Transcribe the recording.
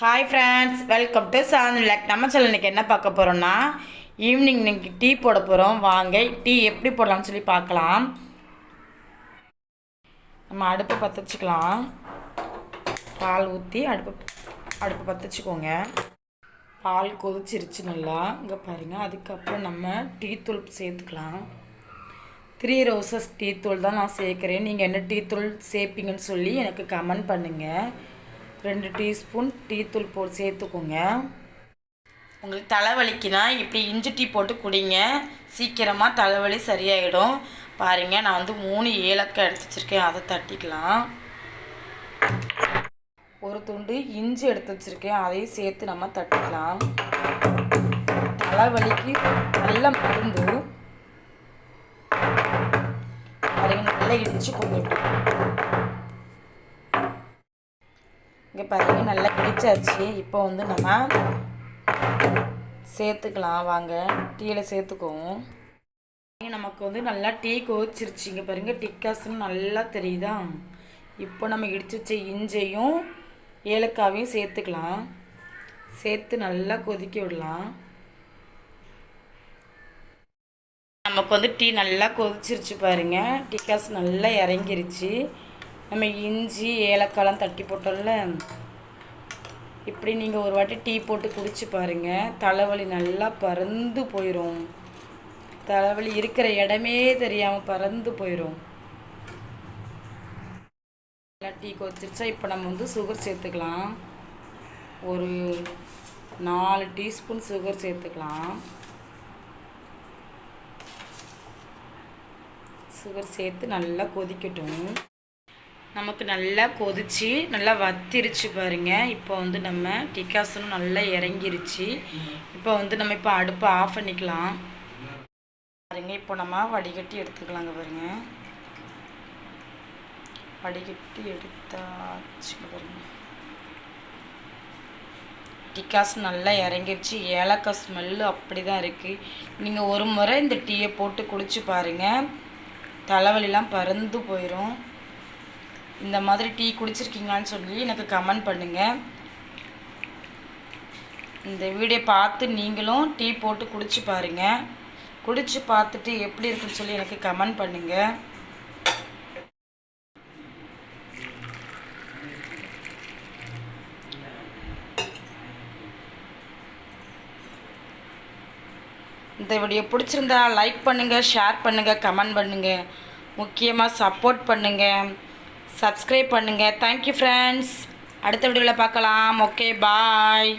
Hi friends welcome to சாந்திலக் நம்ம channel இன்றைக்கி என்ன பார்க்க போகிறோம்னா ஈவினிங் இன்னைக்கு டீ போட போகிறோம் வாங்க டீ எப்படி போடலாம்னு சொல்லி பார்க்கலாம். நம்ம அடுப்பு பற்ற வச்சுக்கலாம் பால் ஊற்றி அடுப்பு அடுப்பு பற்ற வச்சுக்கோங்க பால் கொதிச்சிருச்சு நல்லா. இங்கே பாருங்கள் அதுக்கப்புறம் நம்ம டீ தூள் சேர்த்துக்கலாம். த்ரீ ரோசஸ் டீ தூள் தான் நான் சேர்க்குறேன். நீங்கள் என்ன டீ தூள் சேர்ப்பீங்கன்னு சொல்லி எனக்கு கமெண்ட் பண்ணுங்கள் ரெண்டு டீஸ்பூன் டீ தூள் போட்டு சேர்த்துக்கோங்க. உங்களுக்கு தலைவலிக்குனா இப்படி இஞ்சி டீ போட்டு குடிங்க. சீக்கிரமாக தலைவலி சரியாயிடும். பாருங்கள் நான் வந்து மூணு ஏலக்காய் எடுத்து வச்சுருக்கேன். அதை தட்டிக்கலாம். ஒரு துண்டு இஞ்சி எடுத்து வச்சுருக்கேன். அதையும் சேர்த்து நம்ம தட்டிக்கலாம். தலைவலிக்கு நல்ல மருந்து. பாருங்கள் நல்லா இடிச்சு கொண்டு இங்கே பார்த்தீங்கன்னா நல்லா பிடிச்சாச்சு இப்போ வந்து நம்ம சேர்த்துக்கலாம். வாங்க டீயில் சேர்த்துக்குவோம். நமக்கு வந்து நல்லா டீ கோச்சிருச்சு இங்கே பாருங்க டிக்காஸ்னு நல்லா தெரியுதா? இப்போ நம்ம இடிச்சு வச்ச இஞ்சையும் ஏலக்காவையும் சேர்த்துக்கலாம். சேர்த்து நல்லா கொதிக்க விடலாம். நமக்கு வந்து டீ நல்லா கொதிச்சிருச்சு பாருங்க. டிக்காஸ் நல்லா இறங்கிருச்சு. நம்ம இஞ்சி ஏலக்காய்லாம் தட்டி போட்டோம்ல. இப்படி நீங்கள் ஒரு வாட்டி டீ போட்டு குடிச்சு பாருங்கள் தலைவலி நல்லா பறந்து போயிடும் தலைவலி இருக்கிற இடமே தெரியாமல் பறந்து போயிடும் நல்லா டீ கொதிச்சிருச்சா? இப்போ நம்ம வந்து சுகர் சேர்த்துக்கலாம். ஒரு நாலு டீஸ்பூன் சுகர் சேர்த்துக்கலாம். சுகர் சேர்த்து நல்லா கொதிக்கட்டும். நமக்கு நல்லா கொதிச்சு நல்லா வத்திருச்சு பாருங்க. இப்போ வந்து நம்ம டிக்காசனும் நல்லா இறங்கிருச்சு. இப்போ வந்து நம்ம இப்போ அடுப்பை ஆஃப் பண்ணிக்கலாம். பாருங்க இப்போ நம்ம வடிகட்டி எடுத்துக்கலாங்க பாருங்க. வடிகட்டி எடுத்தாச்சு பாருங்க. டிக்காஸ் நல்லா இறங்கிருச்சு. ஏலக்காய் ஸ்மெல்லு அப்படி தான் இருக்குது நீங்கள் ஒரு முறை இந்த டீயை போட்டு குடிச்சு பாருங்கள் தலைவலிலாம் பறந்து போயிடும் இந்த மாதிரி டீ குடிச்சிருக்கீங்களான்னு சொல்லி எனக்கு கமெண்ட் பண்ணுங்கள் இந்த வீடியோ பார்த்து நீங்களும் டீ போட்டு குடிச்சு பாருங்கள் குடிச்சு பார்த்துட்டு எப்படி இருக்குன்னு சொல்லி எனக்கு கமெண்ட் பண்ணுங்கள் இந்த வீடியோ பிடிச்சிருந்தா லைக் பண்ணுங்கள் ஷேர் பண்ணுங்கள் கமெண்ட் பண்ணுங்கள் முக்கியமாக சப்போர்ட் பண்ணுங்கள் சப்ஸ்கிரைப் பண்ணுங்கள் தேங்க்யூ ஃப்ரெண்ட்ஸ் அடுத்த வீடியோவில் பார்க்கலாம். Okay bye